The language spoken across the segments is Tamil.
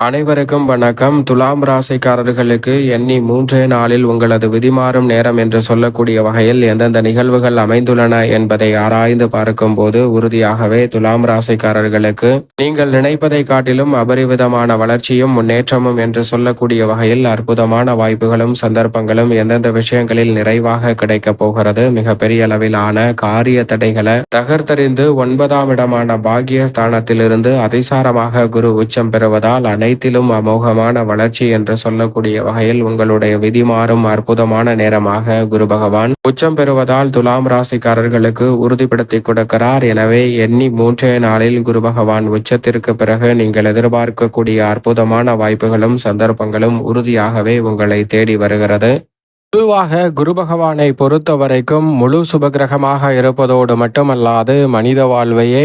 அனைவருக்கும் வணக்கம். துலாம் ராசிக்காரர்களுக்கு எண்ணி மூன்றே நாளில் உங்களது விதிமாறும் நேரம் என்று சொல்லக்கூடிய வகையில் எந்தெந்த நிகழ்வுகள் அமைந்துள்ளன என்பதை ஆராய்ந்து பார்க்கும்போது உறுதியாகவே துலாம் ராசிக்காரர்களுக்கு நீங்கள் நினைப்பதை காட்டிலும் அபரிவிதமான வளர்ச்சியும் முன்னேற்றமும் என்று சொல்லக்கூடிய வகையில் அற்புதமான வாய்ப்புகளும் சந்தர்ப்பங்களும் எந்தெந்த விஷயங்களில் நிறைவாக கிடைக்கப் போகிறது மிக பெரிய அளவிலான காரிய தடைகளை தகர்த்தறிந்து ஒன்பதாம் இடமான பாகிய ஸ்தானத்திலிருந்து அதிசாரமாக குரு உச்சம் பெறுவதால் அனை அனைத்திலும் அமோகமான வளர்ச்சி என்று சொல்லக்கூடிய வகையில் உங்களுடைய விதி மாறும் அற்புதமான நேரமாக குரு பகவான். உச்சம் பெறுவதால் துலாம் ராசிக்காரர்களுக்கு உறுதிப்படுத்தி கொடுக்கிறார். எனவே எண்ணி மூன்றே நாளில் குரு பகவான் உச்சத்திற்கு பிறகு நீங்கள் எதிர்பார்க்கக்கூடிய அற்புதமான வாய்ப்புகளும் சந்தர்ப்பங்களும் உறுதியாகவே உங்களை தேடி வருகிறது. பொதுவாக குரு பகவானை பொறுத்த வரைக்கும் முழு சுபகிரகமாக இருப்பதோடு மட்டுமல்லாது மனித வாழ்வையே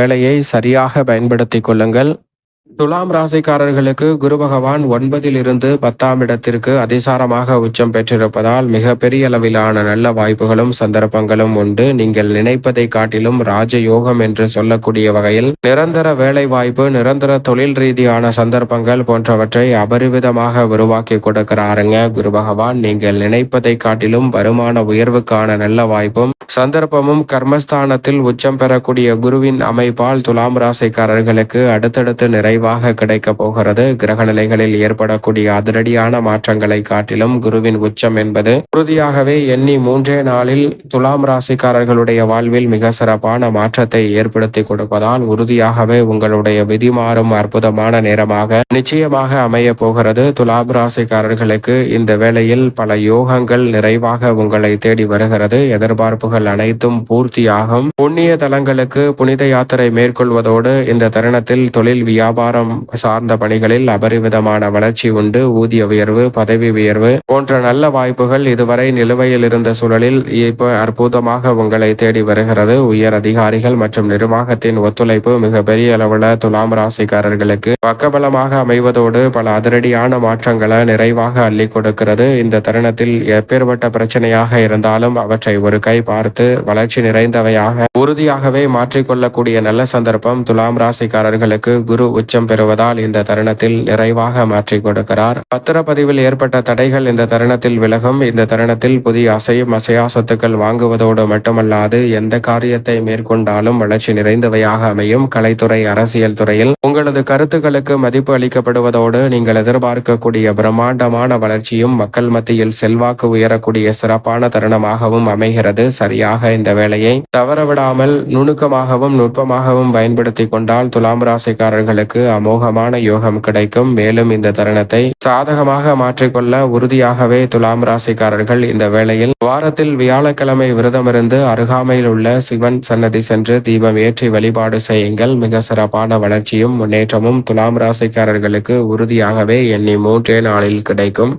வேலையை சரியாக பயன்படுத்திக் கொள்ளுங்கள். துலாம் ராசிக்காரர்களுக்கு குரு பகவான் ஒன்பதிலிருந்து பத்தாம் இடத்திற்கு அதிசாரமாக உச்சம் பெற்றிருப்பதால் மிக பெரிய அளவிலான நல்ல வாய்ப்புகளும் சந்தர்ப்பங்களும் உண்டு. நீங்கள் நினைப்பதை காட்டிலும் ராஜயோகம் என்று சொல்லக்கூடிய வகையில் நிரந்தர வேலை வாய்ப்பு நிரந்தர தொழில் ரீதியான சந்தர்ப்பங்கள் போன்றவற்றை அபரிவிதமாக உருவாக்கி கொடுக்கிறாருங்க குரு பகவான். நீங்கள் நினைப்பதை காட்டிலும் வருமான உயர்வுக்கான நல்ல வாய்ப்பும் சந்தர்ப்பமும் கர்மஸ்தானத்தில் உச்சம் பெறக்கூடிய குருவின் அமைப்பால் துலாம் ராசிக்காரர்களுக்கு அடுத்தடுத்து நிறைவாக கிடைக்க போகிறது. கிரக நிலைகளில் ஏற்படக்கூடிய அதிரடியான மாற்றங்களை காட்டிலும் குருவின் உச்சம் என்பது உறுதியாகவே எண்ணி மூன்றே நாளில் துலாம் ராசிக்காரர்களுடைய வாழ்வில் மிக சிறப்பான மாற்றத்தை ஏற்படுத்தி கொடுப்பதால் உறுதியாகவே உங்களுடைய விதி மாறும் அற்புதமான நேரமாக நிச்சயமாக அமைய போகிறது. துலாம் ராசிக்காரர்களுக்கு இந்த வேளையில் பல யோகங்கள் நிறைவாக உங்களை தேடி வருகிறது. எதிர்பார்ப்புகள் அனைத்தும் பூர்த்தியாகும். புண்ணிய தலங்களுக்கு புனித யாத்திரை மேற்கொள்வதோடு இந்த தருணத்தில் தொழில் வியாபாரம் சார்ந்த பணிகளில் அபரிவிதமான வளர்ச்சி உண்டு. ஊதிய உயர்வு பதவி உயர்வு போன்ற நல்ல வாய்ப்புகள் இதுவரை நிலுவையில் இருந்த சூழலில் இப்ப அற்புதமாக உங்களை தேடி வருகிறது. உயர் அதிகாரிகள் மற்றும் நிர்வாகத்தின் ஒத்துழைப்பு மிக பெரிய அளவுல துலாம் ராசிக்காரர்களுக்கு பக்கபலமாக அமைவதோடு பல அதிரடியான மாற்றங்களை நிறைவாக அள்ளி கொடுக்கிறது. இந்த தருணத்தில் எப்பேற்பட்ட பிரச்சனையாக இருந்தாலும் அவற்றை ஒரு கை பார்த்து வளர்ச்சி நிறைந்தவையாக உறுதியாகவே மாற்றிக்கொள்ளக்கூடிய நல்ல சந்தர்ப்பம் துலாம் ராசிக்காரர்களுக்கு குரு உச்சம் பெறுவதால் இந்த தருணத்தில் நிறைவாக மாற்றி கொடுக்கிறார். பத்திரப்பதிவில் ஏற்பட்ட தடைகள் இந்த தருணத்தில் விலகும். இந்த தருணத்தில் புதிய அசையும் அசையா சொத்துக்கள் வாங்குவதோடு மட்டுமல்லாது எந்த காரியத்தை மேற்கொண்டாலும் வளர்ச்சி நிறைந்தவையாக அமையும். கலைத்துறை அரசியல் துறையில் உங்களது கருத்துக்களுக்கு மதிப்பு அளிக்கப்படுவதோடு நீங்கள் எதிர்பார்க்கக்கூடிய பிரம்மாண்டமான வளர்ச்சியும் மக்கள் மத்தியில் செல்வாக்கு உயரக்கூடிய சிறப்பான தருணமாகவும் அமைகிறது. சரியாக இந்த வேலையை தவறவிடாமல் நுணுக்கமாகவும் நுட்பமாகவும் பயன்படுத்தி கொண்டால் துலாம் ராசிக்காரர்களுக்கு அமோகமான யோகம் கிடைக்கும். மேலும் இந்த தருணத்தை சாதகமாக மாற்றிக்கொள்ள உறுதியாகவே துலாம் ராசிக்காரர்கள் இந்த வேளையில் வாரத்தில் வியாழக்கிழமை விரதமிருந்து அருகாமையில் உள்ள சிவன் சன்னதி சென்று தீபம் ஏற்றி வழிபாடு செய்யுங்கள். மிக சிறப்பான வளர்ச்சியும் முன்னேற்றமும் துலாம் ராசிக்காரர்களுக்கு உறுதியாகவே எண்ணி மூன்றே நாளில் கிடைக்கும்.